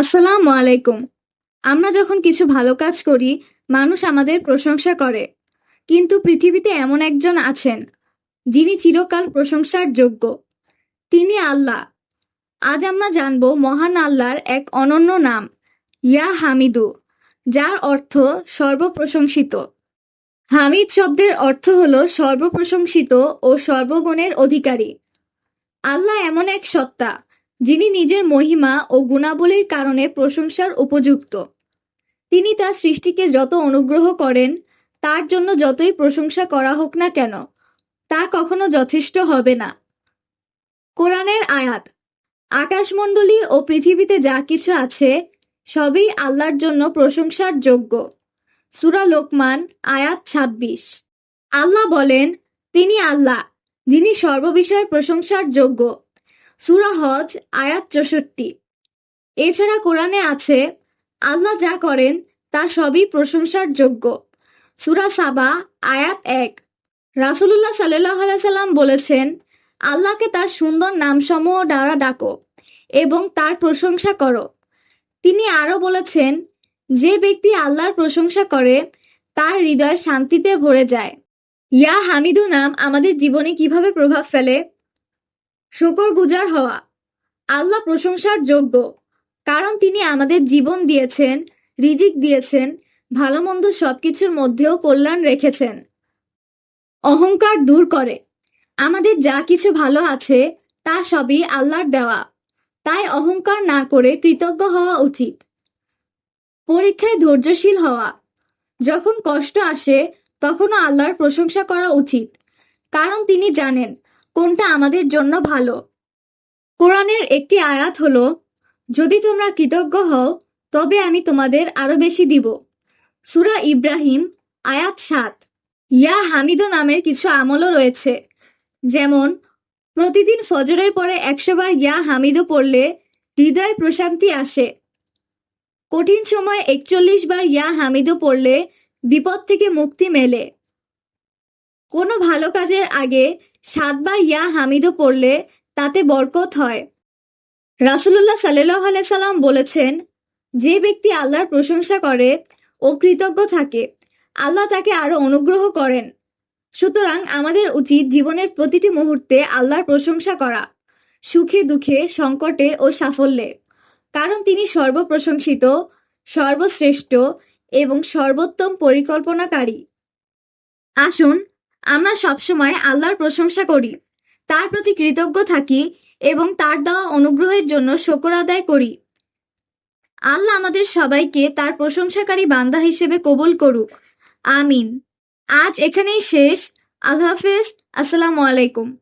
আসসালামু আলাইকুম। আমরা যখন কিছু ভালো কাজ করি, মানুষ আমাদের প্রশংসা করে। কিন্তু পৃথিবীতে এমন একজন আছেন, যিনি চিরকাল প্রশংসার যোগ্য। তিনি আল্লাহ। আজ আমরা জানব মহান আল্লাহর এক অনন্য নাম, ইয়া হামিদু, যার অর্থ সর্বপ্রশংসিত। হামিদ শব্দের অর্থ হল সর্বপ্রশংসিত ও সর্বগুণের অধিকারী। আল্লাহ এমন এক সত্তা যিনি নিজের মহিমা ও গুণাবলীর কারণে প্রশংসার উপযুক্ত। তিনি তার সৃষ্টিকে যত অনুগ্রহ করেন, তার জন্য যতই প্রশংসা করা হোক না কেন, তা কখনো যথেষ্ট হবে না। কোরআনের আয়াত, আকাশমণ্ডলী ও পৃথিবীতে যা কিছু আছে, সবই আল্লাহর জন্য প্রশংসার যোগ্য। সুরা লোকমান, আয়াত ২৬ আল্লাহ বলেন, তিনি আল্লাহ, যিনি সর্ববিষয়ে প্রশংসার যোগ্য। সুরা হজ আয়াত চৌষট্টি। এছাড়া কোরআনে আছে, আল্লাহ যা করেন, তা সবই প্রশংসার যোগ্য। সুরা সাবা, আয়াত এক। রাসুলুল্লাহ সাল্লাহ সাল্লাম বলেছেন, আল্লাহকে তার সুন্দর নামসমূহ দ্বারা ডাকো এবং তার প্রশংসা করো। তিনি আরও বলেছেন, যে ব্যক্তি আল্লাহর প্রশংসা করে, তার হৃদয় শান্তিতে ভরে যায়। ইয়া হামিদু নাম আমাদের জীবনে কীভাবে প্রভাব ফেলে? শুকর গুজার হওয়া। আল্লাহ প্রশংসার যোগ্য, কারণ তিনি আমাদের জীবন দিয়েছেন, রিজিক দিয়েছেন ভালো মন্দ সব কিছুর মধ্যেও কল্যাণ রেখেছেন। অহংকার দূর করে। আমাদের যা কিছু ভালো আছে, তা সবই আল্লাহর দেওয়া। তাই অহংকার না করে কৃতজ্ঞ হওয়া উচিত। পরীক্ষায় ধৈর্যশীল হওয়া। যখন কষ্ট আসে, তখনও আল্লাহর প্রশংসা করা উচিত। কারণ তিনি জানেন কোনটা আমাদের জন্য ভালো? কোরআনের একটি আয়াত হল, যদি তোমরা কৃতজ্ঞ হও, তবে আমি তোমাদের আরও বেশি দিব। সুরা ইব্রাহিম, আয়াত সাত। ইয়া হামিদো নামের কিছু আমলও রয়েছে, যেমন, প্রতিদিন ফজরের পরে একশো বার ইয়া হামিদো পড়লে হৃদয় প্রশান্তি আসে। কঠিন সময় একচল্লিশ বার ইয়া হামিদো পড়লে বিপদ থেকে মুক্তি মেলে। কোনো ভালো কাজের আগে সাতবার ইয়া হামিদও পড়লে তাতে বরকত হয়। রাসুলুল্লাহ সাল্লাহ সাল্লাম বলেছেন, যে ব্যক্তি আল্লাহর প্রশংসা করে, ও কৃতজ্ঞ থাকে, আল্লাহ তাকে আরও অনুগ্রহ করেন। সুতরাং আমাদের উচিত জীবনের প্রতিটি মুহূর্তে আল্লাহর প্রশংসা করা, সুখে, দুঃখে, সংকটে ও সাফল্যে। কারণ তিনি সর্বপ্রশংসিত, সর্বশ্রেষ্ঠ এবং সর্বোত্তম পরিকল্পনাকারী। আসুন আমরা সবসময় আল্লাহর প্রশংসা করি, তার প্রতি কৃতজ্ঞ থাকি এবং তার দেওয়া অনুগ্রহের জন্য শকর আদায় করি। আল্লাহ আমাদের সবাইকে তার প্রশংসাকারী বান্দা হিসেবে কবুল করুক। আমিন। আজ এখানেই শেষ। আল্লাহ হাফেজ। আসসালামু আলাইকুম।